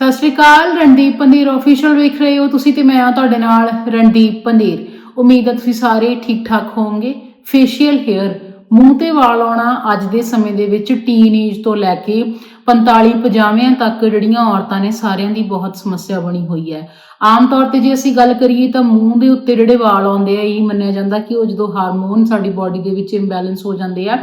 ਸਤਿ ਸ਼੍ਰੀ ਅਕਾਲ, ਰਣਦੀਪ ਪੰਦੀਰ ਅਫੀਸ਼ੀਅਲ ਵੇਖ ਰਹੇ ਹੋ ਤੁਸੀਂ ਤੇ ਮੈਂ ਆ ਤੁਹਾਡੇ ਨਾਲ ਰਣਦੀਪ ਪੰਦੀਰ ਉਮੀਦ ਹੈ ਤੁਸੀਂ ਸਾਰੇ ਠੀਕ ਠਾਕ ਹੋਵੋਗੇ। ਫੇਸ਼ੀਅਲ ਹੇਅਰ ਮੂੰਹ ਤੇ ਵਾਲ ਆਉਣਾ ਅੱਜ ਦੇ ਸਮੇਂ ਦੇ ਵਿੱਚ ਟੀਨ ਏਜ ਤੋਂ ਲੈ ਕੇ 45 ਪਜਾਮਿਆਂ ਤੱਕ ਜਿਹੜੀਆਂ ਔਰਤਾਂ ਨੇ ਸਾਰਿਆਂ ਦੀ ਬਹੁਤ ਸਮੱਸਿਆ ਬਣੀ ਹੋਈ ਹੈ। ਆਮ ਤੌਰ ਤੇ ਜੇ ਅਸੀਂ ਗੱਲ ਕਰੀਏ ਤਾਂ ਮੂੰਹ ਦੇ ਉੱਤੇ ਜਿਹੜੇ ਵਾਲ ਆਉਂਦੇ ਆ, ਇਹ ਮੰਨਿਆ ਜਾਂਦਾ ਕਿ ਉਹ ਜਦੋਂ ਹਾਰਮੋਨ ਸਾਡੀ ਬਾਡੀ ਦੇ ਵਿੱਚ ਇੰਬੈਲੈਂਸ ਹੋ ਜਾਂਦੇ ਆ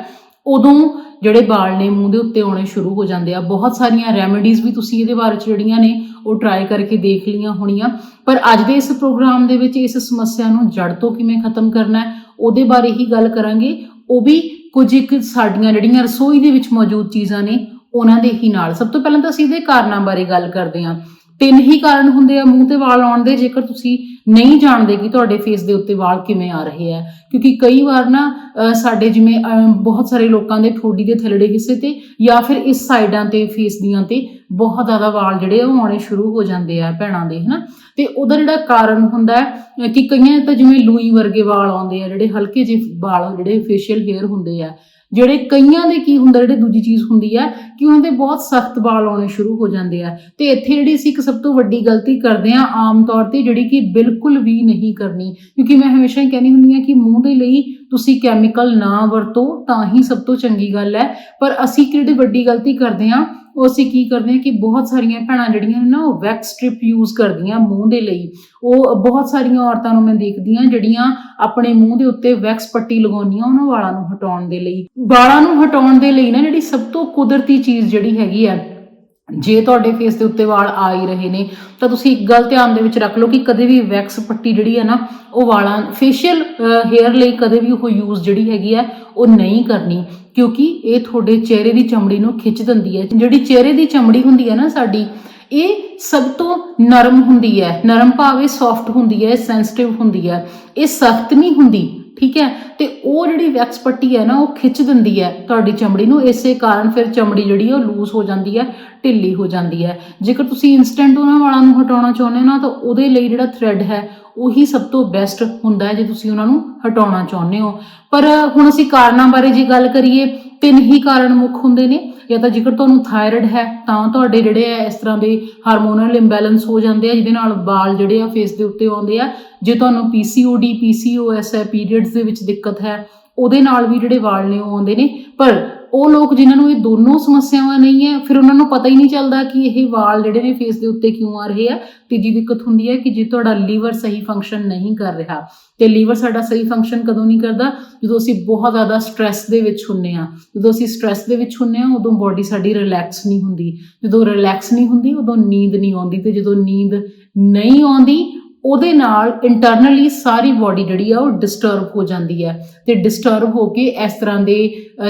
ਉਦੋਂ ਜਿਹੜੇ ਵਾਲ ਨੇ ਮੂੰਹ ਦੇ ਉੱਤੇ ਆਉਣੇ ਸ਼ੁਰੂ ਹੋ ਜਾਂਦੇ ਆ। ਬਹੁਤ ਸਾਰੀਆਂ ਰੈਮੇਡੀਜ਼ ਵੀ ਤੁਸੀਂ ਇਹਦੇ ਬਾਰੇ ਚ ਜਿਹੜੀਆਂ ਨੇ, ਉਹ ਟਰਾਈ ਕਰਕੇ ਦੇਖ ਲਈਆਂ ਹੋਣੀਆਂ। ਪਰ ਅੱਜ ਦੇ ਇਸ ਪ੍ਰੋਗਰਾਮ ਦੇ ਵਿੱਚ ਇਸ ਸਮੱਸਿਆ ਨੂੰ ਜੜ ਤੋਂ ਕਿਵੇਂ ਖਤਮ ਕਰਨਾ ਹੈ, ਉਹਦੇ ਬਾਰੇ ਹੀ ਗੱਲ ਕਰਾਂਗੇ। ਉਹ ਵੀ ਕੁਝ ਇੱਕ ਸਾਡੀਆਂ ਜਿਹੜੀਆਂ ਰਸੋਈ ਦੇ ਵਿੱਚ ਮੌਜੂਦ ਚੀਜ਼ਾਂ ਨੇ, ਉਹਨਾਂ ਦੇ ਹੀ ਨਾਲ। ਸਭ ਤੋਂ ਪਹਿਲਾਂ ਤਾਂ ਅਸੀਂ ਇਹਦੇ ਕਾਰਨਾਂ ਬਾਰੇ ਗੱਲ ਕਰਦੇ ਹਾਂ। ਤਿੰਨ ਹੀ ਕਾਰਨ ਹੁੰਦੇ ਆ ਮੂੰਹ ਤੇ ਵਾਲ ਆਉਣ ਦੇ। ਜੇਕਰ ਤੁਸੀਂ ਨਹੀਂ ਜਾਣਦੇ ਕਿ ਤੁਹਾਡੇ ਫੇਸ ਦੇ ਉੱਤੇ ਵਾਲ ਕਿਵੇਂ ਆ ਰਹੇ ਆ। ਕਿਉਂਕਿ ਕਈ ਵਾਰ ਨਾ, ਅਹ, ਸਾਡੇ ਜਿਵੇਂ, ਅਹ, ਬਹੁਤ ਸਾਰੇ ਲੋਕਾਂ ਦੇ ਠੋਡੀ ਦੇ ਥੱਲੜੇ ਹਿੱਸੇ ਤੇ ਜਾਂ ਫਿਰ ਇਸ ਸਾਈਡਾਂ ਤੇ ਫੇਸ ਦੀਆਂ ਤੇ ਬਹੁਤ ਜ਼ਿਆਦਾ ਵਾਲ ਜਿਹੜੇ ਉਹ ਆਉਣੇ ਸ਼ੁਰੂ ਹੋ ਜਾਂਦੇ ਆ ਭੈਣਾਂ ਦੇ, ਹਨਾ। ਤੇ ਉਹਦਾ ਜਿਹੜਾ ਕਾਰਨ ਹੁੰਦਾ ਹੈ ਕਿ ਕਈਆਂ ਤਾਂ ਜਿਵੇਂ ਲੂਈ ਵਰਗੇ ਵਾਲ ਆਉਂਦੇ ਆ, ਜਿਹੜੇ ਹਲਕੇ ਜਿਹੇ ਵਾਲ ਜਿਹੜੇ ਫੇਸ਼ੀਅਲ ਹੇਅਰ ਹੁੰਦੇ ਆ ਜਿਹੜੇ ਕਈਆਂ ਦੇ ਕੀ ਹੁੰਦਾ, ਜਿਹੜੇ ਦੂਜੀ ਚੀਜ਼ ਹੁੰਦੀ ਹੈ ਕਿ ਉਹਨਾਂ ਦੇ ਬਹੁਤ ਸਖਤ ਵਾਲ ਆਉਣੇ ਸ਼ੁਰੂ ਹੋ ਜਾਂਦੇ ਆ। ਤੇ ਇੱਥੇ ਜਿਹੜੀ ਅਸੀਂ ਇੱਕ ਸਭ ਤੋਂ ਵੱਡੀ ਗਲਤੀ ਕਰਦੇ ਆ ਆਮ ਤੌਰ ਤੇ, ਜਿਹੜੀ ਕਿ ਬਿਲਕੁਲ ਵੀ ਨਹੀਂ ਕਰਨੀ। ਕਿਉਂਕਿ ਮੈਂ ਹਮੇਸ਼ਾ ਹੀ ਕਹਿੰਦੀ ਹੁੰਦੀ ਆ ਕਿ ਮੂੰਹ ਦੇ ਲਈ ਤੁਸੀਂ ਕੈਮੀਕਲ ਨਾ ਵਰਤੋ, ਤਾਂ ਹੀ ਸਭ ਤੋਂ ਚੰਗੀ ਗੱਲ ਹੈ। ਪਰ ਅਸੀਂ ਕਿਹੜੀ ਵੱਡੀ ਗਲਤੀ ਕਰਦੇ ਆ? ਉਹ ਅਸੀਂ ਕੀ ਕਰਦੇ ਹਾਂ ਕਿ ਬਹੁਤ ਸਾਰੀਆਂ ਭੈਣਾਂ ਜਿਹੜੀਆਂ ਨੇ ਨਾ, ਉਹ ਵੈਕਸ ਸਟ੍ਰਿਪ ਯੂਜ਼ ਕਰਦੀਆਂ ਮੂੰਹ ਦੇ ਲਈ। ਉਹ ਬਹੁਤ ਸਾਰੀਆਂ ਔਰਤਾਂ ਨੂੰ ਮੈਂ ਦੇਖਦੀ ਹਾਂ ਜਿਹੜੀਆਂ ਆਪਣੇ ਮੂੰਹ ਦੇ ਉੱਤੇ ਵੈਕਸ ਪੱਟੀ ਲਗਾਉਂਦੀਆਂ ਉਹਨਾਂ ਵਾਲਾਂ ਨੂੰ ਹਟਾਉਣ ਦੇ ਲਈ। ਵਾਲਾਂ ਨੂੰ ਹਟਾਉਣ ਦੇ ਲਈ ਨਾ ਜਿਹੜੀ ਸਭ ਤੋਂ ਕੁਦਰਤੀ ਚੀਜ਼ ਜਿਹੜੀ ਹੈਗੀ ਆ ਜੇ ਤੁਹਾਡੇ ਫੇਸ ਦੇ ਉੱਤੇ ਵਾਲ ਆ ਹੀ ਰਹੇ ਨੇ, ਤਾਂ ਤੁਸੀਂ ਇੱਕ ਗੱਲ ਧਿਆਨ ਦੇ ਵਿੱਚ ਰੱਖ ਲਓ ਕਿ ਕਦੇ ਵੀ ਵੈਕਸ ਪੱਟੀ ਜਿਹੜੀ ਹੈ ਨਾ, ਉਹ ਵਾਲਾਂ ਫੇਸ਼ੀਅਲ ਹੇਅਰ ਲਈ ਕਦੇ ਵੀ ਉਹ ਯੂਜ਼ ਜਿਹੜੀ ਹੈਗੀ ਹੈ, ਉਹ ਨਹੀਂ ਕਰਨੀ। ਕਿਉਂਕਿ ਇਹ ਤੁਹਾਡੇ ਚਿਹਰੇ ਦੀ ਚਮੜੀ ਨੂੰ ਖਿੱਚ ਦਿੰਦੀ ਹੈ। ਜਿਹੜੀ ਚਿਹਰੇ ਦੀ ਚਮੜੀ ਹੁੰਦੀ ਹੈ ਨਾ ਸਾਡੀ, ਇਹ ਸਭ ਤੋਂ ਨਰਮ ਹੁੰਦੀ ਹੈ। ਨਰਮ ਭਾਵੇਂ ਸੌਫਟ ਹੁੰਦੀ ਹੈ ਸੈਂਸਿਟਿਵ ਹੁੰਦੀ ਹੈ। ਇਹ ਸਖਤ ਨਹੀਂ ਹੁੰਦੀ। ਠੀਕ ਹੈ? ਤੇ ਉਹ ਜਿਹੜੀ ਵੈਕਸ ਪੱਟੀ ਹੈ ਨਾ, ਉਹ ਖਿੱਚ ਦਿੰਦੀ ਹੈ ਤੁਹਾਡੀ ਚਮੜੀ ਨੂੰ। ਇਸੇ ਕਾਰਨ ਫਿਰ ਚਮੜੀ ਜਿਹੜੀ ਉਹ ਲੂਜ਼ ਹੋ ਜਾਂਦੀ ਹੈ, ਢਿੱਲੀ ਹੋ ਜਾਂਦੀ ਹੈ। ਜੇਕਰ ਤੁਸੀਂ ਇਨਸਟੈਂਟ ਉਹਨਾਂ ਵਾਲਾਂ ਨੂੰ ਹਟਾਉਣਾ ਚਾਹੁੰਦੇ ਹੋ ਨਾ, ਤਾਂ ਉਹਦੇ ਲਈ ਜਿਹੜਾ ਥ੍ਰੈਡ ਹੈ, ਉਹੀ ਸਭ ਤੋਂ ਬੈਸਟ ਹੁੰਦਾ ਹੈ ਜੇ ਤੁਸੀਂ ਉਹਨਾਂ ਨੂੰ ਹਟਾਉਣਾ ਚਾਹੁੰਦੇ ਹੋ। ਪਰ ਹੁਣ ਅਸੀਂ ਕਾਰਨਾਂ ਬਾਰੇ ਜੇ ਗੱਲ ਕਰੀਏ ਤਿੰਨ ਹੀ ਕਾਰਨ ਮੁੱਖ ਹੁੰਦੇ ਨੇ। ਜਾਂ ਤਾਂ ਜੇਕਰ ਤੁਹਾਨੂੰ ਥਾਇਰਾਇਡ ਹੈ, ਤਾਂ ਤੁਹਾਡੇ ਜਿਹੜੇ ਆ ਇਸ ਤਰ੍ਹਾਂ ਦੇ ਹਾਰਮੋਨਲ ਇੰਬੈਲੈਂਸ ਹੋ ਜਾਂਦੇ ਆ, ਜਿਹਦੇ ਨਾਲ ਵਾਲ ਜਿਹੜੇ ਆ ਫੇਸ ਦੇ ਉੱਤੇ ਆਉਂਦੇ ਆ। ਜੇ ਤੁਹਾਨੂੰ ਪੀਸੀਓਡੀ ਪੀਸੀਓਐਸ ਹੈ ਪੀਰੀਅਡਸ ਦੇ ਵਿੱਚ ਦਿੱਕਤ ਹੈ, ਉਹਦੇ ਨਾਲ ਵੀ ਜਿਹੜੇ ਵਾਲ ਨੇ ਉਹ ਆਉਂਦੇ ਨੇ। ਪਰ ਉਹ ਲੋਕ ਜਿਨ੍ਹਾਂ ਨੂੰ ਇਹ ਦੋਨੋਂ ਸਮੱਸਿਆਵਾਂ ਨਹੀਂ ਹੈ, ਫਿਰ ਉਹਨਾਂ ਨੂੰ ਪਤਾ ਹੀ ਨਹੀਂ ਚੱਲਦਾ ਕਿ ਇਹ ਵਾਲ ਜਿਹੜੇ ਨੇ ਫੇਸ ਦੇ ਉੱਤੇ ਕਿਉਂ ਆ ਰਹੇ ਆ ਤੀਜੀ ਦਿੱਕਤ ਹੁੰਦੀ ਹੈ ਕਿ ਜੇ ਤੁਹਾਡਾ ਲੀਵਰ ਸਹੀ ਫੰਕਸ਼ਨ ਨਹੀਂ ਕਰ ਰਿਹਾ ਤੇ ਲੀਵਰ ਸਾਡਾ ਸਹੀ ਫੰਕਸ਼ਨ ਕਦੋਂ ਨਹੀਂ ਕਰਦਾ? ਜਦੋਂ ਅਸੀਂ ਬਹੁਤ ਜ਼ਿਆਦਾ ਸਟ੍ਰੈਸ ਦੇ ਵਿੱਚ ਹੁੰਨੇ ਆ ਜਦੋਂ ਅਸੀਂ ਸਟ੍ਰੈਸ ਦੇ ਵਿੱਚ ਹੁੰਨੇ ਆ ਉਦੋਂ ਬਾਡੀ ਸਾਡੀ ਰਿਲੈਕਸ ਨਹੀਂ ਹੁੰਦੀ। ਜਦੋਂ ਰਿਲੈਕਸ ਨਹੀਂ ਹੁੰਦੀ, ਉਦੋਂ ਨੀਂਦ ਨਹੀਂ ਆਉਂਦੀ ਤੇ ਜਦੋਂ ਨੀਂਦ ਨਹੀਂ ਆਉਂਦੀ ਉਹਦੇ ਨਾਲ ਇੰਟਰਨਲੀ ਸਾਰੀ ਬਾਡੀ ਜਿਹੜੀ ਆ ਉਹ ਡਿਸਟਰਬ ਹੋ ਜਾਂਦੀ ਹੈ ਤੇ ਡਿਸਟਰਬ ਹੋ ਕੇ ਇਸ ਤਰ੍ਹਾਂ ਦੇ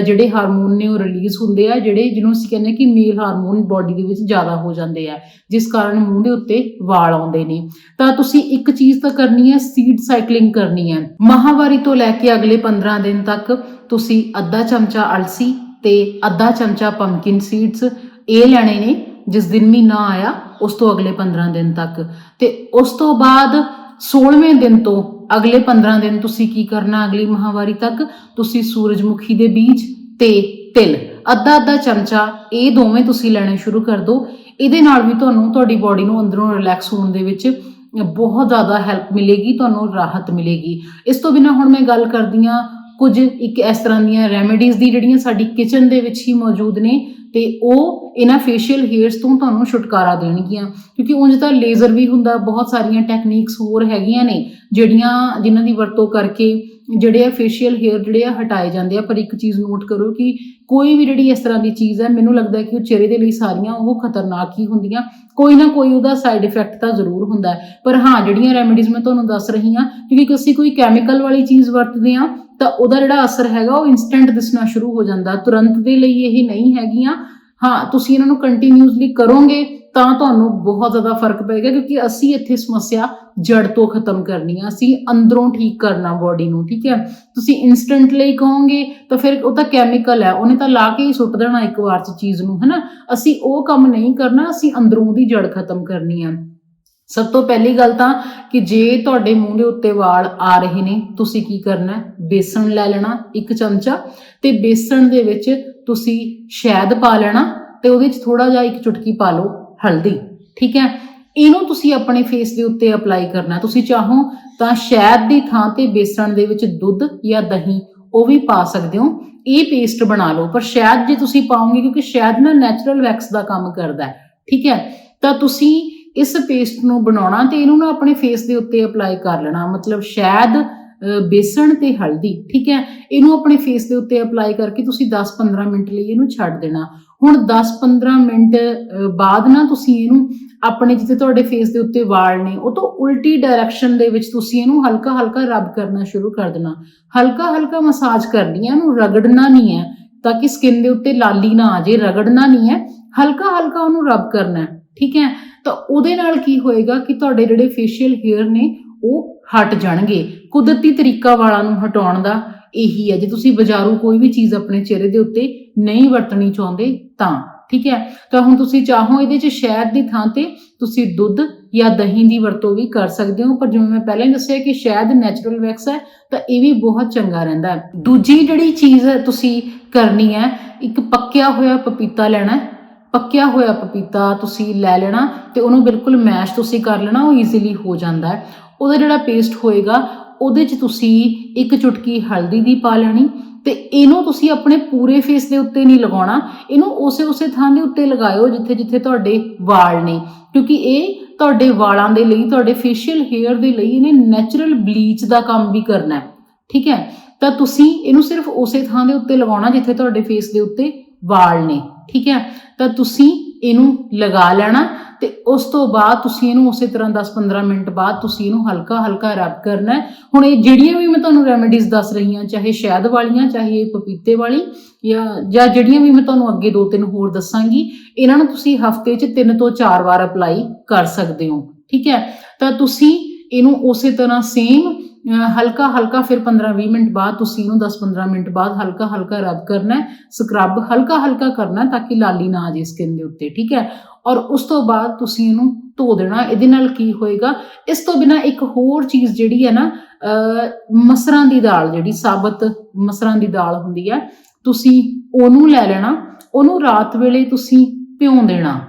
ਜਿਹੜੇ ਹਾਰਮੋਨ ਨੇ ਉਹ ਰਿਲੀਜ਼ ਹੁੰਦੇ ਆ, ਜਿਹੜੇ ਜਿਹਨੂੰ ਅਸੀਂ ਕਹਿੰਦੇ ਕਿ ਮੇਲ ਹਾਰਮੋਨ ਬਾਡੀ ਦੇ ਵਿੱਚ ਜ਼ਿਆਦਾ ਹੋ ਜਾਂਦੇ ਆ, ਜਿਸ ਕਾਰਨ ਮੂੰਹ ਦੇ ਉੱਤੇ ਵਾਲ ਆਉਂਦੇ ਨੇ। ਤਾਂ ਤੁਸੀਂ ਇੱਕ ਚੀਜ਼ ਤਾਂ ਕਰਨੀ ਹੈ ਸੀਡ ਸਾਈਕਲਿੰਗ ਕਰਨੀ ਹੈ ਮਾਹਵਾਰੀ ਤੋਂ ਲੈ ਕੇ ਅਗਲੇ 15 ਦਿਨ ਤੱਕ ਤੁਸੀਂ ਅੱਧਾ ਚਮਚਾ ਅਲਸੀ ਤੇ ਅੱਧਾ ਚਮਚਾ ਪੰਪਕਿਨ ਸੀਡਸ ਇਹ ਲੈਣੇ ਨੇ। ਜਿਸ ਦਿਨ ਮਹੀਨਾ ਆਇਆ, ਉਸ ਤੋਂ ਅਗਲੇ 15 ਦਿਨ ਤੱਕ। ਤੇ ਉਸ ਤੋਂ ਬਾਅਦ 16ਵੇਂ ਦਿਨ ਤੋਂ ਅਗਲੇ 15 ਦਿਨ ਤੁਸੀਂ ਕੀ ਕਰਨਾ ਅਗਲੀ ਮਹਾਵਾਰੀ ਤੱਕ? ਤੁਸੀਂ ਸੂਰਜਮੁਖੀ ਦੇ ਬੀਜ ਤੇ ਤਿਲ। ਅੱਧਾ ਅੱਧਾ ਚਮਚਾ ਇਹ ਦੋਵੇਂ ਤੁਸੀਂ ਲੈਣੇ ਸ਼ੁਰੂ ਕਰ ਦਿਓ। ਇਹਦੇ ਨਾਲ ਵੀ ਤੁਹਾਨੂੰ ਤੁਹਾਡੀ ਬਾਡੀ ਨੂੰ ਅੰਦਰੋਂ ਰਿਲੈਕਸ ਹੋਣ ਦੇ ਵਿੱਚ ਬਹੁਤ ਜ਼ਿਆਦਾ ਹੈਲਪ ਮਿਲੇਗੀ, ਤੁਹਾਨੂੰ ਰਾਹਤ ਮਿਲੇਗੀ। ਇਸ ਤੋਂ ਬਿਨਾ ਹੁਣ ਮੈਂ ਗੱਲ ਕਰਦੀ ਹਾਂ ਕੁਝ ਇੱਕ ਇਸ ਤਰ੍ਹਾਂ ਦੀਆਂ ਰੈਮੇਡੀਜ਼ ਦੀ ਜਿਹੜੀਆਂ ਸਾਡੀ ਕਿਚਨ ਦੇ ਵਿੱਚ ਹੀ ਮੌਜੂਦ ਨੇ। ਤੇ ਉਹ ਇਹਨਾਂ ਫੇਸ਼ੀਅਲ ਹੇਅਰਸ ਤੋਂ ਤੁਹਾਨੂੰ ਛੁਟਕਾਰਾ ਦੇਣਗੀਆਂ। ਕਿਉਂਕਿ ਉਂਝ ਤਾਂ ਲੇਜ਼ਰ ਵੀ ਹੁੰਦਾ, ਬਹੁਤ ਸਾਰੀਆਂ ਟੈਕਨੀਕਸ ਹੋਰ ਹੈਗੀਆਂ ਨੇ, ਜਿਹੜੀਆਂ ਜਿਨ੍ਹਾਂ ਦੀ ਵਰਤੋਂ ਕਰਕੇ ਜਿਹੜੇ ਆ ਫੇਸ਼ੀਅਲ ਹੇਅਰ ਜਿਹੜੇ ਆ ਹਟਾਏ ਜਾਂਦੇ ਆ, ਪਰ ਇੱਕ ਚੀਜ਼ ਨੋਟ ਕਰੋ ਕਿ ਕੋਈ ਵੀ ਜਿਹੜੀ ਇਸ ਤਰ੍ਹਾਂ ਦੀ ਚੀਜ਼ ਹੈ, ਮੈਨੂੰ ਲੱਗਦਾ ਕਿ ਉਹ ਚਿਹਰੇ ਦੇ ਲਈ ਸਾਰੀਆਂ ਉਹ ਖਤਰਨਾਕ ਹੀ ਹੁੰਦੀਆਂ। ਕੋਈ ਨਾ ਕੋਈ ਉਹਦਾ ਸਾਈਡ ਇਫੈਕਟ ਤਾਂ ਜ਼ਰੂਰ ਹੁੰਦਾ ਪਰ ਹਾਂ, ਜਿਹੜੀਆਂ ਰੈਮੇਡੀਜ਼ ਮੈਂ ਤੁਹਾਨੂੰ ਦੱਸ ਰਹੀ ਹਾਂ, ਕਿਉਂਕਿ ਅਸੀਂ ਕੋਈ ਕੈਮੀਕਲ ਵਾਲੀ ਚੀਜ਼ ਵਰਤਦੇ ਆ ਤਾਂ ਉਹਦਾ ਜਿਹੜਾ ਅਸਰ ਹੈਗਾ, ਉਹ ਇਨਸਟੈਂਟ ਦਿਸਣਾ ਸ਼ੁਰੂ ਹੋ ਜਾਂਦਾ। ਤੁਰੰਤ ਦੇ ਲਈ ਇਹ ਨਹੀਂ ਹੈਗੀਆਂ। ਹਾਂ, ਤੁਸੀਂ ਇਹਨਾਂ ਨੂੰ ਕੰਟੀਨਿਊਸਲੀ ਕਰੋਗੇ ਤਾਂ ਤੁਹਾਨੂੰ ਬਹੁਤ ਜ਼ਿਆਦਾ ਫ਼ਰਕ ਪਏਗਾ ਕਿਉਂਕਿ ਅਸੀਂ ਇੱਥੇ ਸਮੱਸਿਆ ਜੜ ਤੋਂ ਖਤਮ ਕਰਨੀ ਆ। ਅਸੀਂ ਅੰਦਰੋਂ ਠੀਕ ਕਰਨਾ ਬਾਡੀ ਨੂੰ, ਠੀਕ ਹੈ? ਤੁਸੀਂ ਇਨਸਟੈਂਟ ਲਈ ਕਹੋਗੇ ਤਾਂ ਫਿਰ ਉਹ ਤਾਂ ਕੈਮੀਕਲ ਹੈ, ਉਹਨੇ ਤਾਂ ਲਾ ਕੇ ਹੀ ਸੁੱਟ ਦੇਣਾ ਇੱਕ ਵਾਰ ਚ ਚੀਜ਼ ਨੂੰ, ਹੈਨਾ? ਅਸੀਂ ਉਹ ਕੰਮ ਨਹੀਂ ਕਰਨਾ, ਅਸੀਂ ਅੰਦਰੋਂ ਦੀ ਜੜ ਖਤਮ ਕਰਨੀ ਆ। ਸਭ ਤੋਂ ਪਹਿਲੀ ਗੱਲ ਤਾਂ ਕਿ ਜੇ ਤੁਹਾਡੇ ਮੂੰਹ ਦੇ ਉੱਤੇ ਵਾਲ ਆ ਰਹੇ ਨੇ, ਤੁਸੀਂ ਕੀ ਕਰਨਾ? ਬੇਸਣ ਲੈ ਲੈਣਾ ਇੱਕ ਚਮਚਾ ਤੇ ਬੇਸਣ ਦੇ ਵਿੱਚ ਤੁਸੀਂ ਸ਼ਹਿਦ ਪਾ ਲੈਣਾ ਤੇ ਉਹਦੇ ਵਿੱਚ ਥੋੜਾ ਜਿਹਾ ਇੱਕ ਚੁਟਕੀ ਪਾ ਲਓ। ਹਲਦੀ, ਠੀਕ ਹੈ? ਇਹਨੂੰ ਤੁਸੀਂ ਆਪਣੇ ਫੇਸ ਦੇ ਉੱਤੇ ਅਪਲਾਈ ਕਰਨਾ। ਤੁਸੀਂ ਚਾਹੋ ਤਾਂ ਸ਼ਹਿਦ ਦੀ ਥਾਂ ਤੇ ਬੇਸਣ ਦੇ ਵਿੱਚ ਦੁੱਧ ਜਾਂ ਦਹੀਂ, ਉਹ ਵੀ ਪਾ ਸਕਦੇ ਹੋ। ਇਹ ਪੇਸਟ ਬਣਾ ਲਓ। ਪਰ ਸ਼ਹਿਦ ਜੇ ਤੁਸੀਂ ਪਾਓਗੇ, ਕਿਉਂਕਿ ਸ਼ਹਿਦ ਨਾ ਨੈਚੁਰਲ ਵੈਕਸ ਦਾ ਕੰਮ ਕਰਦਾ ਹੈ, ਠੀਕ ਹੈ? ਤਾਂ ਤੁਸੀਂ ਇਸ ਪੇਸਟ ਨੂੰ ਬਣਾਉਣਾ ਤੇ ਇਹਨੂੰ ਨਾ ਆਪਣੇ ਫੇਸ ਦੇ ਉੱਤੇ ਅਪਲਾਈ ਕਰ ਲੈਣਾ। ਮਤਲਬ ਸ਼ਹਿਦ ਬੇਸਣ ਤੇ ਹਲਦੀ, ਠੀਕ ਹੈ? ਇਹਨੂੰ ਆਪਣੇ ਫੇਸ ਦੇ ਉੱਤੇ ਅਪਲਾਈ ਕਰਕੇ ਤੁਸੀਂ 10-15 ਮਿੰਟ ਲਈ ਇਹਨੂੰ ਛੱਡ ਦੇਣਾ। ਹੁਣ 10-15 ਮਿੰਟ ਬਾਅਦ ਨਾ ਤੁਸੀਂ ਇਹਨੂੰ ਆਪਣੇ ਜਿੱਥੇ ਤੁਹਾਡੇ ਫੇਸ ਦੇ ਉੱਤੇ ਵਾਲ ਨੇ, ਉਹ ਤੋਂ ਉਲਟੀ ਡਾਇਰੈਕਸ਼ਨ ਦੇ ਵਿੱਚ ਤੁਸੀਂ ਇਹਨੂੰ ਹਲਕਾ ਹਲਕਾ ਰਬ ਕਰਨਾ ਸ਼ੁਰੂ ਕਰ ਦੇਣਾ। ਹਲਕਾ ਹਲਕਾ ਮਸਾਜ ਕਰਨੀ ਹੈ ਇਹਨੂੰ ਰਗੜਨਾ ਨਹੀਂ ਹੈ, ਤਾਂ ਕਿ ਸਕਿਨ ਦੇ ਉੱਤੇ ਲਾਲੀ ਨਾ ਆ ਜੇ ਰਗੜਨਾ ਨਹੀਂ ਹੈ ਹਲਕਾ ਹਲਕਾ ਉਹਨੂੰ ਰਬ ਕਰਨਾ ਠੀਕ ਹੈ? ਤਾਂ ਉਹਦੇ ਨਾਲ ਕੀ ਹੋਏਗਾ ਕਿ ਤੁਹਾਡੇ ਜਿਹੜੇ ਫੇਸ਼ੀਅਲ ਹੇਅਰ ਨੇ, ਉਹ ਹਟ ਜਾਣਗੇ। ਕੁਦਰਤੀ ਤਰੀਕਾ ਵਾਲਾਂ ਨੂੰ ਹਟਾਉਣ ਦਾ ਇਹੀ ਹੈ। ਜੇ ਤੁਸੀਂ ਬਾਜ਼ਾਰੂ ਕੋਈ ਵੀ ਚੀਜ਼ ਆਪਣੇ ਚਿਹਰੇ ਦੇ ਉੱਤੇ ਨਹੀਂ ਵਰਤਣੀ ਚਾਹੁੰਦੇ, ਤਾਂ, ਠੀਕ ਹੈ? ਤਾਂ ਹੁਣ ਤੁਸੀਂ ਚਾਹੋ ਇਹਦੇ 'ਚ ਸ਼ਹਿਦ ਦੀ ਥਾਂ ਤੇ ਤੁਸੀਂ ਦੁੱਧ ਜਾਂ ਦਹੀਂ ਦੀ ਵਰਤੋਂ ਵੀ ਕਰ ਸਕਦੇ ਹੋ। ਪਰ ਜਿਵੇਂ ਮੈਂ ਪਹਿਲਾਂ ਹੀ ਦੱਸਿਆ ਕਿ ਸ਼ਹਿਦ ਨੈਚੁਰਲ ਵੈਕਸ ਹੈ, ਤਾਂ ਇਹ ਵੀ ਬਹੁਤ ਚੰਗਾ ਰਹਿੰਦਾ ਹੈ। ਦੂਜੀ ਜਿਹੜੀ ਚੀਜ਼ ਤੁਸੀਂ ਕਰਨੀ ਹੈ, ਇੱਕ ਪੱਕਿਆ ਹੋਇਆ ਪਪੀਤਾ ਲੈਣਾ ਹੈ। ਪੱਕਿਆ ਹੋਇਆ ਪਪੀਤਾ ਤੁਸੀਂ ਲੈ ਲੈਣਾ ਤੇ ਉਹਨੂੰ ਬਿਲਕੁਲ ਮੈਸ਼ ਤੁਸੀਂ ਕਰ ਲੈਣਾ, ਉਹ ਈਜ਼ੀਲੀ ਹੋ ਜਾਂਦਾ ਹੈ। ਉਹਦਾ ਜਿਹੜਾ ਪੇਸਟ ਹੋਏਗਾ, ਉਹਦੇ 'ਚ ਤੁਸੀਂ ਇੱਕ ਚੁਟਕੀ ਹਲਦੀ ਦੀ ਪਾ ਲੈਣੀ ਤੇ ਇਹਨੂੰ ਤੁਸੀਂ ਆਪਣੇ ਪੂਰੇ ਫੇਸ ਦੇ ਉੱਤੇ ਨਹੀਂ ਲਗਾਉਣਾ। ਇਹਨੂੰ ਉਸੇ ਉਸੇ ਥਾਂ ਦੇ ਉੱਤੇ ਲਗਾਇਓ ਜਿੱਥੇ ਜਿੱਥੇ ਤੁਹਾਡੇ ਵਾਲ ਨੇ। ਕਿਉਂਕਿ ਇਹ ਤੁਹਾਡੇ ਵਾਲਾਂ ਦੇ ਲਈ, ਤੁਹਾਡੇ ਫੇਸ਼ੀਅਲ ਹੇਅਰ ਦੇ ਲਈ ਇਹਨੇ ਨੈਚੁਰਲ ਬਲੀਚ ਦਾ ਕੰਮ ਵੀ ਕਰਨਾ ਹੈ। ਠੀਕ ਹੈ? ਤਾਂ ਤੁਸੀਂ ਇਹਨੂੰ ਸਿਰਫ ਉਸੇ ਥਾਂ ਦੇ ਉੱਤੇ ਲਗਾਉਣਾ ਜਿੱਥੇ ਤੁਹਾਡੇ ਫੇਸ ਦੇ ਉੱਤੇ ਵਾਲ ਨੇ। ਠੀਕ ਹੈ? ਤਾਂ ਤੁਸੀਂ ਇਹਨੂੰ ਲਗਾ ਲੈਣਾ ਤੇ ਉਸ ਤੋਂ ਬਾਅਦ ਤੁਸੀਂ ਇਹਨੂੰ ਉਸੇ ਤਰ੍ਹਾਂ 10-15 ਮਿੰਟ ਬਾਅਦ ਤੁਸੀਂ ਇਹਨੂੰ ਹਲਕਾ ਹਲਕਾ ਰਬ ਕਰਨਾ ਹੁਣ ਇਹ ਜਿਹੜੀਆਂ ਵੀ ਮੈਂ ਤੁਹਾਨੂੰ ਰੈਮੇਡੀਜ਼ ਦੱਸ ਰਹੀ ਹਾਂ, ਚਾਹੇ ਸ਼ਹਿਦ ਵਾਲੀਆਂ, ਚਾਹੇ ਇਹ ਪਪੀਤੇ ਵਾਲੀ ਜਾਂ ਜਾਂ ਜਿਹੜੀਆਂ ਵੀ ਮੈਂ ਤੁਹਾਨੂੰ ਅੱਗੇ ਦੋ ਤਿੰਨ ਹੋਰ ਦੱਸਾਂਗੀ, ਇਹਨਾਂ ਨੂੰ ਤੁਸੀਂ ਹਫ਼ਤੇ 'ਚ ਤਿੰਨ ਤੋਂ ਚਾਰ ਵਾਰ ਅਪਲਾਈ ਕਰ ਸਕਦੇ ਹੋ। ਠੀਕ ਹੈ? ਤਾਂ ਤੁਸੀਂ ਇਹਨੂੰ ਉਸੇ ਤਰ੍ਹਾਂ ਸੇਮ ਹਲਕਾ ਹਲਕਾ ਫਿਰ 15-20 ਮਿੰਟ ਬਾਅਦ ਤੁਸੀਂ ਇਹਨੂੰ 10-15 ਮਿੰਟ ਬਾਅਦ ਹਲਕਾ ਹਲਕਾ ਰਬ ਕਰਨਾ ਹੈ ਸਕਰਬ ਹਲਕਾ ਹਲਕਾ ਕਰਨਾ ਤਾਂ ਕਿ ਲਾਲੀ ਨਾ ਆ ਜੇ ਸਕਿਨ ਦੇ ਉੱਤੇ, ਠੀਕ ਹੈ? ਔਰ ਉਸ ਤੋਂ ਬਾਅਦ ਤੁਸੀਂ ਇਹਨੂੰ ਧੋ ਦੇਣਾ, ਇਹਦੇ ਨਾਲ ਕੀ ਹੋਏਗਾ? ਇਸ ਤੋਂ ਬਿਨਾ ਇੱਕ ਹੋਰ ਚੀਜ਼ ਜਿਹੜੀ ਹੈ ਨਾ ਮਸਰਾਂ ਦੀ ਦਾਲ ਜਿਹੜੀ ਸਾਬਤ ਮਸਰਾਂ ਦੀ ਦਾਲ ਹੁੰਦੀ ਹੈ, ਤੁਸੀਂ ਉਹਨੂੰ ਲੈ ਲੈਣਾ, ਉਹਨੂੰ ਰਾਤ ਵੇਲੇ ਤੁਸੀਂ ਭਿਉਂ ਦੇਣਾ,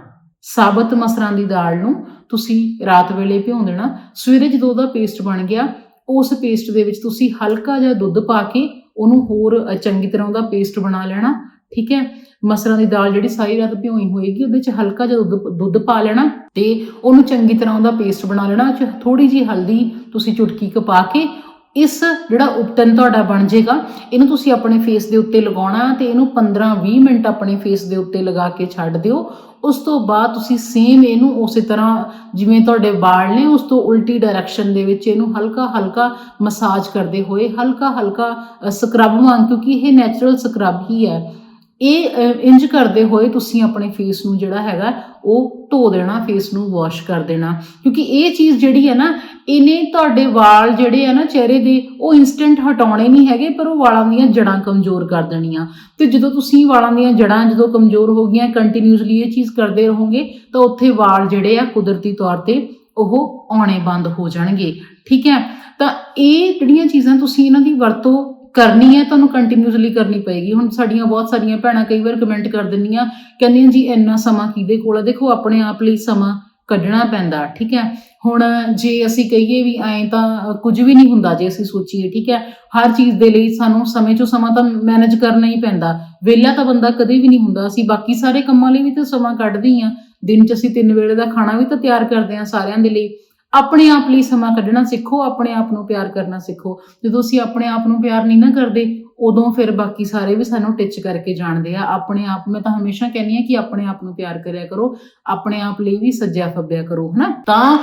ਸਾਬਤ ਮਸਰਾਂ ਦੀ ਦਾਲ ਨੂੰ ਤੁਸੀਂ ਰਾਤ ਵੇਲੇ ਭਿਉਂ ਦੇਣਾ, ਸਵੇਰੇ ਜਦੋਂ ਉਹਦਾ ਪੇਸਟ ਬਣ ਗਿਆ ਉਸ ਪੇਸਟ ਦੇ ਵਿੱਚ ਤੁਸੀਂ ਹਲਕਾ ਜਿਹਾ ਦੁੱਧ ਪਾ ਕੇ ਉਹਨੂੰ ਹੋਰ ਚੰਗੀ ਤਰ੍ਹਾਂ ਉਹਦਾ ਪੇਸਟ ਬਣਾ ਲੈਣਾ, ਠੀਕ ਹੈ? ਮਸਰਾਂ ਦੀ ਦਾਲ ਜਿਹੜੀ ਸਾਰੀ ਰਾਤ ਭਿਉਈ ਹੋਏਗੀ, ਉਹਦੇ 'ਚ ਹਲਕਾ ਜਿਹਾ ਦੁੱਧ ਦੁੱਧ ਪਾ ਲੈਣਾ ਤੇ ਉਹਨੂੰ ਚੰਗੀ ਤਰ੍ਹਾਂ ਉਹਦਾ ਪੇਸਟ ਬਣਾ ਲੈਣਾ, 'ਚ ਥੋੜੀ ਜਿਹੀ ਹਲਦੀ ਤੁਸੀਂ ਚੁਟਕੀ ਕੁ ਪਾ ਕੇ ਇਸ ਜਿਹੜਾ ਉਪਟਨ ਤੁਹਾਡਾ ਬਣ ਜਾਏਗਾ, ਇਹਨੂੰ ਤੁਸੀਂ ਆਪਣੇ ਫੇਸ ਦੇ ਉੱਤੇ ਲਗਾਉਣਾ ਤੇ ਇਹਨੂੰ 15-20 ਮਿੰਟ ਆਪਣੇ ਫੇਸ ਦੇ ਉੱਤੇ ਲਗਾ ਕੇ ਛੱਡ ਦਿਓ। ਉਸ ਤੋਂ ਬਾਅਦ ਤੁਸੀਂ ਸੇਮ ਇਹਨੂੰ ਉਸੇ ਤਰ੍ਹਾਂ ਜਿਵੇਂ ਤੁਹਾਡੇ ਵਾਲ ਨੇ, ਉਸ ਤੋਂ ਉਲਟੀ ਡਾਇਰੈਕਸ਼ਨ ਦੇ ਵਿੱਚ ਇਹਨੂੰ ਹਲਕਾ ਹਲਕਾ ਮਸਾਜ ਕਰਦੇ ਹੋਏ ਹਲਕਾ ਹਲਕਾ ਸਕਰਬ ਵਾਂਗ, ਕਿਉਂਕਿ ਇਹ ਨੈਚੁਰਲ ਸਕਰਬ ਹੀ ਹੈ। ਇਹ ਅ, ਇੰਜ ਕਰਦੇ ਹੋਏ ਤੁਸੀਂ ਆਪਣੇ ਫੇਸ ਨੂੰ ਜਿਹੜਾ ਹੈਗਾ ਉਹ ਧੋ ਦੇਣਾ ਫੇਸ ਨੂੰ ਵਾਸ਼ ਕਰ ਦੇਣਾ। ਕਿਉਂਕਿ ਇਹ ਚੀਜ਼ ਜਿਹੜੀ ਹੈ ਨਾ ਇਹਨੇ ਤੁਹਾਡੇ ਵਾਲ ਜਿਹੜੇ ਆ ਨਾ ਚਿਹਰੇ ਦੇ ਉਹ ਇਨਸਟੈਂਟ ਹਟਾਉਣੇ ਨਹੀਂ ਹੈਗੇ ਪਰ ਉਹ ਵਾਲਾਂ ਦੀਆਂ ਜੜਾਂ ਕਮਜ਼ੋਰ ਕਰ ਦੇਣੀਆਂ। ਤੇ ਜਦੋਂ ਤੁਸੀਂ ਵਾਲਾਂ ਦੀਆਂ ਜੜਾਂ ਜਦੋਂ ਕਮਜ਼ੋਰ ਹੋ ਗਈਆਂ ਕੰਟੀਨਿਊਸਲੀ ਇਹ ਚੀਜ਼ ਕਰਦੇ ਰਹੋਗੇ ਤਾਂ ਉੱਥੇ ਵਾਲ ਜਿਹੜੇ ਆ ਕੁਦਰਤੀ ਤੌਰ ਤੇ ਉਹ ਆਉਣੇ ਬੰਦ ਹੋ ਜਾਣਗੇ। ਠੀਕ ਹੈ? ਤਾਂ ਇਹ ਜਿਹੜੀਆਂ ਚੀਜ਼ਾਂ ਤੁਸੀਂ ਇਹਨਾਂ ਦੀ ਵਰਤੋਂ ਕਰਨੀ ਹੈ, ਤੁਹਾਨੂੰ ਕੰਟੀਨਿਊਸਲੀ ਕਰਨੀ ਪਏਗੀ। ਹੁਣ ਸਾਡੀਆਂ ਬਹੁਤ ਸਾਰੀਆਂ ਭੈਣਾਂ ਕਈ ਵਾਰ ਕਮੈਂਟ ਕਰ ਦਿੰਦੀਆਂ, ਕਹਿੰਦੀਆਂ, ਜੀ, ਇੰਨਾ ਸਮਾਂ ਕਿਹਦੇ ਕੋਲ ਹੈ ਦੇਖੋ, ਆਪਣੇ ਆਪ ਲਈ ਸਮਾਂ ਕੱਢਣਾ ਪੈਂਦਾ, ਠੀਕ ਹੈ? ਹੁਣ ਜੇ ਅਸੀਂ ਕਹੀਏ ਵੀ ਐਂ ਤਾਂ ਕੁਝ ਵੀ ਨਹੀਂ ਹੁੰਦਾ ਜੇ ਅਸੀਂ ਸੋਚੀਏ, ਠੀਕ ਹੈ? ਹਰ ਚੀਜ਼ ਦੇ ਲਈ ਸਾਨੂੰ ਸਮੇਂ ਚੋਂ ਸਮਾਂ ਤਾਂ ਮੈਨੇਜ ਕਰਨਾ ਹੀ ਪੈਂਦਾ। ਵਿਹਲਾ ਤਾਂ ਬੰਦਾ ਕਦੇ ਵੀ ਨਹੀਂ ਹੁੰਦਾ। ਅਸੀਂ ਬਾਕੀ ਸਾਰੇ ਕੰਮਾਂ ਲਈ ਵੀ ਤਾਂ ਸਮਾਂ ਕੱਢਦੇ ਹਾਂ। ਦਿਨ 'ਚ ਅਸੀਂ ਤਿੰਨ ਵੇਲੇ ਦਾ ਖਾਣਾ ਵੀ ਤਾਂ ਤਿਆਰ ਕਰਦੇ ਹਾਂ ਸਾਰਿਆਂ ਦੇ ਲਈ। ਆਪਣੇ ਆਪ ਲਈ ਸਮਾਂ ਕੱਢਣਾ ਸਿੱਖੋ, ਆਪਣੇ ਆਪ ਨੂੰ ਪਿਆਰ ਕਰਨਾ ਸਿੱਖੋ। ਜਦੋਂ ਅਸੀਂ ਆਪਣੇ ਆਪ ਨੂੰ ਪਿਆਰ ਨਹੀਂ ਨਾ ਕਰਦੇ ਉਦੋਂ ਫਿਰ ਬਾਕੀ ਸਾਰੇ ਵੀ ਸਾਨੂੰ ਟਿੱਚ ਕਰਕੇ ਜਾਣਦੇ ਆ। ਆਪਣੇ ਆਪ ਮੈਂ ਤਾਂ ਹਮੇਸ਼ਾ ਕਹਿੰਦੀ ਆ ਕਿ ਆਪਣੇ ਆਪ ਨੂੰ ਪਿਆਰ ਕਰਿਆ ਕਰੋ, ਆਪਣੇ ਆਪ ਲਈ ਵੀ ਸੱਜਿਆ ਫੱਬਿਆ ਕਰੋ, ਹਨਾ? ਤਾਂ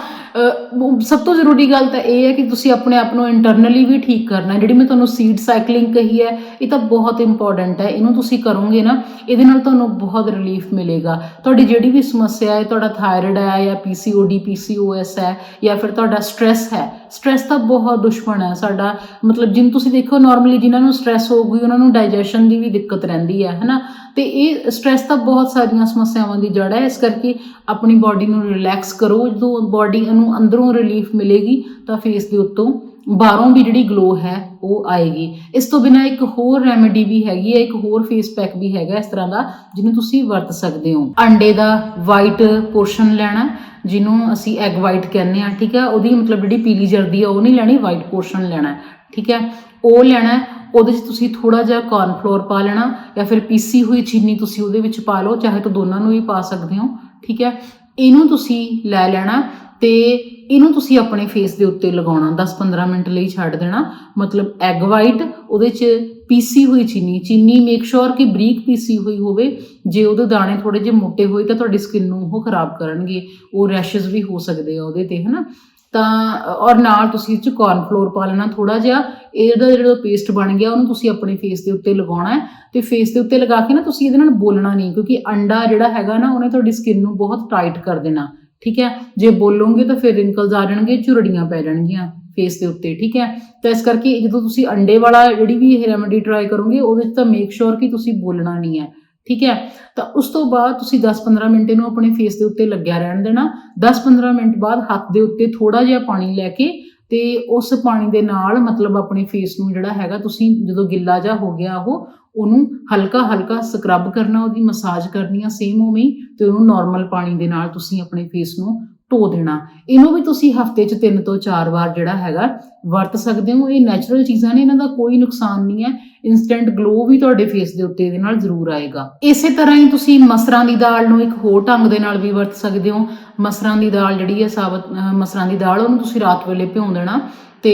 ਸਭ ਤੋਂ ਜ਼ਰੂਰੀ ਗੱਲ ਤਾਂ ਇਹ ਹੈ ਕਿ ਤੁਸੀਂ ਆਪਣੇ ਆਪ ਨੂੰ ਇੰਟਰਨਲੀ ਵੀ ਠੀਕ ਕਰਨਾ ਜਿਹੜੀ ਮੈਂ ਤੁਹਾਨੂੰ ਸੀਡ ਸਾਈਕਲਿੰਗ ਕਹੀ ਹੈ, ਇਹ ਤਾਂ ਬਹੁਤ ਇੰਪੋਰਟੈਂਟ ਹੈ। ਇਹਨੂੰ ਤੁਸੀਂ ਕਰੋਗੇ ਨਾ, ਇਹਦੇ ਨਾਲ ਤੁਹਾਨੂੰ ਬਹੁਤ ਰਿਲੀਫ ਮਿਲੇਗਾ। ਤੁਹਾਡੀ ਜਿਹੜੀ ਵੀ ਸਮੱਸਿਆ ਹੈ, ਤੁਹਾਡਾ ਥਾਇਰਾਇਡ ਹੈ ਜਾਂ ਪੀਸੀਓਡੀ ਪੀਸੀਓਐਸ ਹੈ ਜਾਂ ਫਿਰ ਤੁਹਾਡਾ ਸਟ੍ਰੈਸ ਹੈ ਸਟ੍ਰੈਸ ਤਾਂ ਬਹੁਤ ਦੁਸ਼ਮਣ ਹੈ ਸਾਡਾ। ਮਤਲਬ ਜਿਨ ਤੁਸੀਂ ਦੇਖੋ ਨਾਰਮਲੀ ਜਿਨ੍ਹਾਂ ਨੂੰ ਸਟ੍ਰੈਸ ਹੋ ਗਈ ਉਹਨਾਂ ਨੂੰ ਡਾਈਜੈਸ਼ਨ ਦੀ ਵੀ ਦਿੱਕਤ ਰਹਿੰਦੀ ਹੈ, ਹਨਾ? ਤੇ ਇਹ ਸਟ੍ਰੈਸ ਤਾਂ ਬਹੁਤ ਸਾਰੀਆਂ ਸਮੱਸਿਆਵਾਂ ਦੀ ਜੜ ਹੈ। ਇਸ ਕਰਕੇ ਆਪਣੀ ਬਾਡੀ ਨੂੰ ਰਿਲੈਕਸ ਕਰੋ। ਜਦੋਂ ਬਾਡੀ ਨੂੰ ਅੰਦਰੋਂ ਰਿਲੀਫ ਮਿਲੇਗੀ, ਤਾਂ ਫੇਸ ਦੇ ਉੱਤੋਂ ਬਾਹਰੋਂ ਵੀ ਜਿਹੜੀ ਗਲੋ ਹੈ, ਉਹ ਆਏਗੀ। ਇਸ ਤੋਂ ਬਿਨਾ ਇੱਕ ਹੋਰ ਰੈਮੇਡੀ ਵੀ ਹੈਗੀ ਹੈ, ਇੱਕ ਹੋਰ ਫੇਸ ਪੈਕ ਵੀ ਹੈਗਾ ਇਸ ਤਰ੍ਹਾਂ ਦਾ ਜਿਹਨੂੰ ਤੁਸੀਂ ਵਰਤ ਸਕਦੇ ਹੋ। ਅੰਡੇ ਦਾ ਵਾਈਟ ਪੋਰਸ਼ਨ ਲੈਣਾ। ਜਿਹਨੂੰ ਅਸੀਂ ਐਗ ਵਾਈਟ ਕਹਿੰਦੇ ਆ ਠੀਕ ਹੈ? ਉਹਦੀ ਮਤਲਬ ਜਿਹੜੀ ਪੀਲੀ ਜਰਦੀ ਆ, ਉਹ ਨਹੀਂ ਲੈਣੀ ਵਾਈਟ ਪੋਰਸ਼ਨ ਲੈਣਾ ਠੀਕ ਹੈ? ਉਹ ਲੈਣਾ ਉਹਦੇ 'ਚ ਤੁਸੀਂ ਥੋੜਾ ਜਿਹਾ ਕਾਰਨ ਫਲੋਰ ਪਾ ਲੈਣਾ ਜਾਂ ਫਿਰ ਪੀਸੀ ਹੋਈ ਚੀਨੀ ਤੁਸੀਂ ਉਹਦੇ ਵਿੱਚ ਪਾ ਲਓ, ਚਾਹੇ ਤਾਂ ਦੋਨਾਂ ਨੂੰ ਵੀ ਪਾ ਸਕਦੇ ਹੋ, ਠੀਕ ਹੈ? ਇਹਨੂੰ ਤੁਸੀਂ ਲੈ ਲੈਣਾ ਤੇ ਇਹਨੂੰ ਤੁਸੀਂ ਆਪਣੇ ਫੇਸ ਦੇ ਉੱਤੇ ਲਗਾਉਣਾ 10-15 ਮਿੰਟ ਲਈ ਛੱਡ ਦੇਣਾ। ਮਤਲਬ ਐਗ ਵਾਈਟ ਉਹਦੇ 'ਚ ਪੀਸੀ ਹੋਈ ਚੀਨੀ। ਚੀਨੀ ਮੇਕ ਸ਼ੋਰ ਕਿ ਬਰੀਕ ਪੀਸੀ ਹੋਈ ਹੋਵੇ। ਜੇ ਉਹਦੇ ਦਾਣੇ ਥੋੜੇ ਜਿਹੇ ਮੋਟੇ ਹੋਏ ਤਾਂ ਤੁਹਾਡੀ ਸਕਿਨ ਨੂੰ ਉਹ ਖਰਾਬ ਕਰਨਗੇ। ਉਹ ਰੈਸ਼ਸ ਵੀ ਹੋ ਸਕਦੇ ਆ ਉਹਦੇ ਤੇ, ਹਨਾ? ਤਾਂ, ਔਰ ਨਾਲ ਤੁਸੀਂ ਇਹ 'ਚ ਕਾਰਨ ਫਲੋਰ ਪਾ ਲੈਣਾ ਥੋੜਾ ਜਿਹਾ। ਇਹਦਾ ਜਿਹੜਾ ਪੇਸਟ ਬਣ ਗਿਆ, ਉਹਨੂੰ ਤੁਸੀਂ ਆਪਣੇ ਫੇਸ ਦੇ ਉੱਤੇ ਲਗਾਉਣਾ ਹੈ। ਤੇ ਫੇਸ ਦੇ ਉੱਤੇ ਲਗਾ ਕੇ ਨਾ ਤੁਸੀਂ ਇਹਦੇ ਨਾਲ ਬੋਲਣਾ ਨਹੀਂ, ਕਿਉਂਕਿ ਅੰਡਾ ਜਿਹੜਾ ਹੈਗਾ ਨਾ, ਉਹਨੇ ਤੁਹਾਡੀ ਸਕਿਨ ਨੂੰ ਬਹੁਤ ਟਾਈਟ ਕਰ ਦੇਣਾ। ਠੀਕ ਹੈ? ਜੇ ਬੋਲੋਗੇ ਤਾਂ ਫਿਰ ਰਿੰਕਲਸ ਆ ਜਾਣਗੇ, ਝੁਰੜੀਆਂ ਪੈ ਜਾਣਗੀਆਂ ਫੇਸ ਦੇ ਉੱਤੇ, ਠੀਕ ਹੈ? ਤਾਂ ਇਸ ਕਰਕੇ ਜਦੋਂ ਤੁਸੀਂ ਅੰਡੇ ਵਾਲਾ ਜਿਹੜੀ ਵੀ ਇਹ ਰੈਮੇਡੀ ਟਰਾਈ ਕਰੋਗੇ, ਉਹਦੇ 'ਚ ਤਾਂ ਮੇਕ ਸ਼ੋਰ ਕਿ ਤੁਸੀਂ ਬੋਲਣਾ ਨਹੀਂ ਹੈ, ਠੀਕ ਹੈ? ਤਾਂ ਉਸ ਤੋਂ ਬਾਅਦ ਤੁਸੀਂ 10-15 ਮਿੰਟ ਇਹਨੂੰ ਆਪਣੇ ਫੇਸ ਦੇ ਉੱਤੇ ਲੱਗਿਆ ਰਹਿਣ ਦੇਣਾ। 10-15 ਮਿੰਟ ਬਾਅਦ ਹੱਥ ਦੇ ਉੱਤੇ ਥੋੜਾ ਜਿਹਾ ਪਾਣੀ ਲੈ ਕੇ ਤੇ ਉਸ ਪਾਣੀ ਦੇ ਨਾਲ ਮਤਲਬ ਆਪਣੇ ਫੇਸ ਨੂੰ ਜਿਹੜਾ ਹੈਗਾ ਤੁਸੀਂ ਜਦੋਂ ਗਿੱਲਾ ਜਿਹਾ ਹੋ ਗਿਆ ਉਹ, ਉਹਨੂੰ ਹਲਕਾ ਹਲਕਾ ਸਕਰਬ ਕਰਨਾ, ਉਹਦੀ ਮਸਾਜ ਕਰਨੀ ਆ ਸੇਮ ਉਵੇਂ ਹੀ ਤੇ ਉਹਨੂੰ ਨਾਰਮਲ ਪਾਣੀ ਦੇ ਨਾਲ ਤੁਸੀਂ ਆਪਣੇ ਫੇਸ ਨੂੰ ਧੋ ਦੇਣਾ। ਇਹਨੂੰ ਵੀ ਤੁਸੀਂ ਹਫ਼ਤੇ 'ਚ 3 ਤੋਂ 4 ਵਾਰ ਜਿਹੜਾ ਹੈਗਾ ਵਰਤ ਸਕਦੇ ਹੋ। ਇਹ ਨੈਚੁਰਲ ਚੀਜ਼ਾਂ ਨੇ, ਇਹਨਾਂ ਦਾ ਕੋਈ ਨੁਕਸਾਨ ਨਹੀਂ ਹੈ। ਇਨਸਟੈਂਟ ਗਲੋ ਵੀ ਤੁਹਾਡੇ ਫੇਸ ਦੇ ਉੱਤੇ ਇਹਦੇ ਨਾਲ ਜ਼ਰੂਰ ਆਏਗਾ। ਇਸੇ ਤਰ੍ਹਾਂ ਹੀ ਤੁਸੀਂ ਮਸਰਾਂ ਦੀ ਦਾਲ ਨੂੰ ਇੱਕ ਹੋਰ ਢੰਗ ਦੇ ਨਾਲ ਵੀ ਵਰਤ ਸਕਦੇ ਹੋ। ਮਸਰਾਂ ਦੀ ਦਾਲ ਜਿਹੜੀ ਹੈ ਸਾਬਤ ਮਸਰਾਂ ਦੀ ਦਾਲ, ਉਹਨੂੰ ਤੁਸੀਂ ਰਾਤ ਵੇਲੇ ਭਿਉਂ ਦੇਣਾ ਤੇ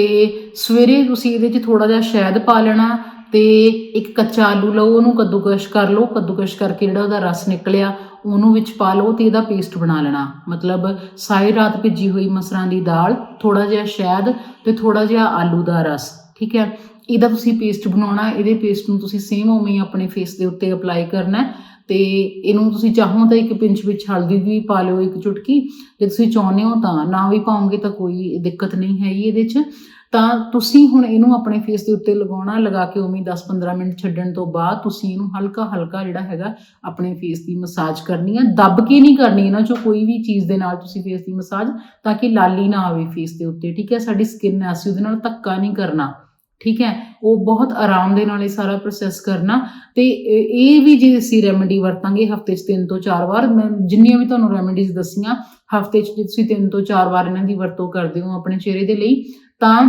ਸਵੇਰੇ ਤੁਸੀਂ ਇਹਦੇ 'ਚ ਥੋੜਾ ਜਿਹਾ ਸ਼ਹਿਦ ਪਾ ਲੈਣਾ ਤੇ ਇੱਕ ਕੱਚਾ ਆਲੂ ਲਓ, ਉਹਨੂੰ ਕੱਦੂਕਸ਼ ਕਰ ਲਓ, ਕੱਦੂਕਸ਼ ਕਰਕੇ ਜਿਹੜਾ ਉਹਦਾ ਰਸ ਨਿਕਲਿਆ, ਉਹਨੂੰ ਵਿੱਚ ਪਾ ਲਓ ਤੇ ਇਹਦਾ ਪੇਸਟ ਬਣਾ ਲੈਣਾ। ਮਤਲਬ ਸਾਰੀ ਰਾਤ ਭਿੱਜੀ ਹੋਈ ਮਸਰਾਂ ਦੀ ਦਾਲ ਥੋੜਾ ਜਿਹਾ ਸ਼ਹਿਦ ਤੇ ਥੋੜਾ ਜਿਹਾ ਆਲੂ ਦਾ ਰਸ, ਠੀਕ ਹੈ? ਇਹਦਾ ਤੁਸੀਂ ਪੇਸਟ ਬਣਾਉਣਾ, ਇਹਦੇ ਪੇਸਟ ਨੂੰ ਤੁਸੀਂ ਸੇਮ ਉਵੇਂ ਹੀ ਆਪਣੇ ਫੇਸ ਦੇ ਉੱਤੇ ਅਪਲਾਈ ਕਰਨਾ ਹੈ ਤੇ ਇਹਨੂੰ ਤੁਸੀਂ ਚਾਹੋ ਤਾਂ ਇੱਕ ਪਿੰਚ ਵਿੱਚ ਹਲਦੀ ਵੀ ਪਾ ਲਿਓ, ਇੱਕ ਚੁਟਕੀ। ਜੇ ਤੁਸੀਂ ਚਾਹੁੰਦੇ ਹੋ ਤਾਂ ਨਾ ਵੀ ਪਾਉਂਗੇ ਤਾਂ ਕੋਈ ਦਿੱਕਤ ਨਹੀਂ ਹੈਗੀ ਇਹਦੇ 'ਚ। ਤਾਂ ਤੁਸੀਂ ਹੁਣ ਇਹਨੂੰ ਆਪਣੇ ਫੇਸ ਦੇ ਉੱਤੇ ਲਗਾਉਣਾ, ਲਗਾ ਕੇ ਉਵੇਂ 10-15 ਮਿੰਟ ਛੱਡਣ ਤੋਂ ਬਾਅਦ ਤੁਸੀਂ ਇਹਨੂੰ ਹਲਕਾ ਹਲਕਾ ਜਿਹੜਾ ਹੈਗਾ ਆਪਣੇ ਫੇਸ ਦੀ ਮਸਾਜ ਕਰਨੀ ਹੈ। ਦੱਬ ਕੇ ਨਹੀਂ ਕਰਨੀ ਇਹਨਾਂ ਚੋਂ ਕੋਈ ਵੀ ਚੀਜ਼ ਦੇ ਨਾਲ ਤੁਸੀਂ ਫੇਸ ਦੀ ਮਸਾਜ ਤਾਂ ਕਿ ਲਾਲੀ ਨਾ ਆਵੇ ਫੇਸ ਦੇ ਉੱਤੇ, ਠੀਕ ਹੈ? ਸਾਡੀ ਸਕਿਨ ਹੈ ਉਹਦੇ ਨਾਲ ਧੱਕਾ ਨਹੀਂ ਕਰਨਾ। ਠੀਕ ਹੈ? ਉਹ ਬਹੁਤ ਆਰਾਮ ਦੇ ਨਾਲ ਇਹ ਸਾਰਾ ਪ੍ਰੋਸੈਸ ਕਰਨਾ। ਤੇ ਇਹ ਵੀ ਜੇ ਅਸੀਂ ਰੈਮਡੀ ਵਰਤਾਂਗੇ ਹਫ਼ਤੇ 'ਚ ਤਿੰਨ ਤੋਂ ਚਾਰ ਵਾਰ, ਮੈਂ ਜਿੰਨੀਆਂ ਵੀ ਤੁਹਾਨੂੰ ਰੈਮੇਡੀਜ਼ ਦੱਸੀਆਂ, ਹਫ਼ਤੇ 'ਚ ਜੇ ਤੁਸੀਂ ਤਿੰਨ ਤੋਂ ਚਾਰ ਵਾਰ ਇਹਨਾਂ ਦੀ ਵਰਤੋਂ ਕਰਦੇ ਹੋ ਆਪਣੇ ਚਿਹਰੇ ਦੇ ਲਈ, ਤਾਂ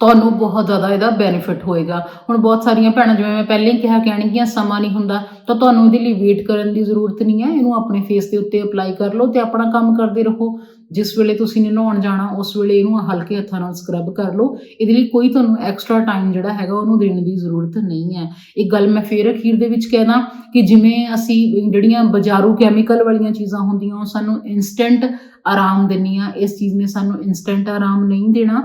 ਤੁਹਾਨੂੰ ਬਹੁਤ ਜ਼ਿਆਦਾ ਇਹਦਾ ਬੈਨੀਫਿਟ ਹੋਏਗਾ। ਹੁਣ ਬਹੁਤ ਸਾਰੀਆਂ ਭੈਣਾਂ, ਜਿਵੇਂ ਮੈਂ ਪਹਿਲਾਂ ਹੀ ਕਿਹਾ, ਕਹਿਣਗੀਆਂ, ਸਮਾਂ ਨਹੀਂ ਹੁੰਦਾ, ਤਾਂ ਤੁਹਾਨੂੰ ਇਹਦੇ ਲਈ ਵੇਟ ਕਰਨ ਦੀ ਜ਼ਰੂਰਤ ਨਹੀਂ ਹੈ। ਇਹਨੂੰ ਆਪਣੇ ਫੇਸ ਦੇ ਉੱਤੇ ਅਪਲਾਈ ਕਰ ਲਓ ਤੇ ਆਪਣਾ ਕੰਮ ਕਰਦੇ ਰਹੋ। ਜਿਸ ਵੇਲੇ ਤੁਸੀਂ ਨੇ ਨਹਾਉਣ ਜਾਣਾ, ਉਸ ਵੇਲੇ ਇਹਨੂੰ ਹਲਕੇ ਹੱਥਾਂ ਨਾਲ ਸਕਰਬ ਕਰ ਲਓ। ਇਹਦੇ ਲਈ ਕੋਈ ਤੁਹਾਨੂੰ ਐਕਸਟਰਾ ਟਾਈਮ ਜਿਹੜਾ ਹੈਗਾ, ਉਹਨੂੰ ਦੇਣ ਦੀ ਜ਼ਰੂਰਤ ਨਹੀਂ ਹੈ। ਇੱਕ ਗੱਲ ਮੈਂ ਫੇਰ ਅਖੀਰ ਦੇ ਵਿੱਚ ਕਹਿਣਾ ਕਿ ਜਿਵੇਂ ਅਸੀਂ ਜਿਹੜੀਆਂ ਬਾਜ਼ਾਰੂ ਕੈਮੀਕਲ ਵਾਲੀਆਂ ਚੀਜ਼ਾਂ ਹੁੰਦੀਆਂ, ਉਹ ਸਾਨੂੰ ਇਨਸਟੈਂਟ ਆਰਾਮ ਦਿੰਦੀਆਂ ਇਸ ਚੀਜ਼ ਨੇ ਸਾਨੂੰ ਇਨਸਟੈਂਟ ਆਰਾਮ ਨਹੀਂ ਦੇਣਾ।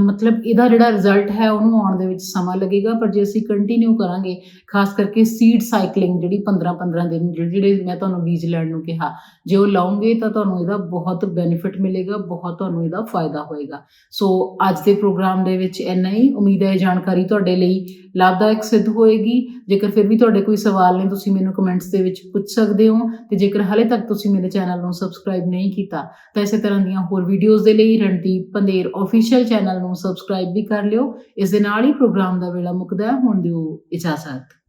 ਮਤਲਬ ਇਹਦਾ ਜਿਹੜਾ ਰਿਜ਼ਲਟ ਹੈ, ਉਹਨੂੰ ਆਉਣ ਦੇ ਵਿੱਚ ਸਮਾਂ ਲੱਗੇਗਾ, ਪਰ ਜੇ ਅਸੀਂ ਕੰਟੀਨਿਊ ਕਰਾਂਗੇ, ਖਾਸ ਕਰਕੇ ਸੀਡ ਸਾਈਕਲਿੰਗ ਜਿਹੜੀ 15-15 ਦਿਨ, ਜਿਹੜੇ ਜਿਹੜੇ ਮੈਂ ਤੁਹਾਨੂੰ ਬੀਜ ਲੈਣ ਨੂੰ ਕਿਹਾ, ਜੇ ਉਹ ਲਾਉਂਗੇ ਤਾਂ ਤੁਹਾਨੂੰ ਇਹਦਾ ਬਹੁਤ ਬੈਨੀਫਿਟ ਮਿਲੇਗਾ, ਬਹੁਤ ਤੁਹਾਨੂੰ ਇਹਦਾ ਫਾਇਦਾ ਹੋਏਗਾ। ਸੋ ਅੱਜ ਦੇ ਪ੍ਰੋਗਰਾਮ ਦੇ ਵਿੱਚ ਇੰਨਾ ਹੀ। ਉਮੀਦ ਹੈ ਜਾਣਕਾਰੀ ਤੁਹਾਡੇ ਲਈ ਲਾਭਦਾਇਕ ਸਿੱਧ ਹੋਏਗੀ। ਜੇਕਰ ਫਿਰ ਵੀ ਤੁਹਾਡੇ ਕੋਈ ਸਵਾਲ ਨੇ, ਤੁਸੀਂ ਮੈਨੂੰ ਕਮੈਂਟਸ ਦੇ ਵਿੱਚ ਪੁੱਛ ਸਕਦੇ ਹੋ। ਤੇ ਜੇਕਰ ਹਾਲੇ ਤੱਕ ਤੁਸੀਂ ਮੇਰੇ ਚੈਨਲ ਨੂੰ ਸਬਸਕ੍ਰਾਈਬ ਨਹੀਂ ਕੀਤਾ ਤਾਂ ਇਸੇ ਤਰ੍ਹਾਂ ਦੀਆਂ ਹੋਰ ਵੀਡੀਓਜ਼ ਦੇ ਲਈ ਰਣਦੀਪ ਪੰਦੇਰ ਅਫੀਸ਼ੀਅਲ ਚੈਨਲ ਨੂੰ ਸਬਸਕ੍ਰਾਈਬ ਵੀ ਕਰ ਲਿਓ। ਇਸ ਦੇ ਨਾਲ ਹੀ ਪ੍ਰੋਗਰਾਮ ਦਾ ਵੇਲਾ ਮੁੱਕਦਾ ਹੈ। ਹੁਣ ਦਿਓ ਇਜਾਜ਼ਤ।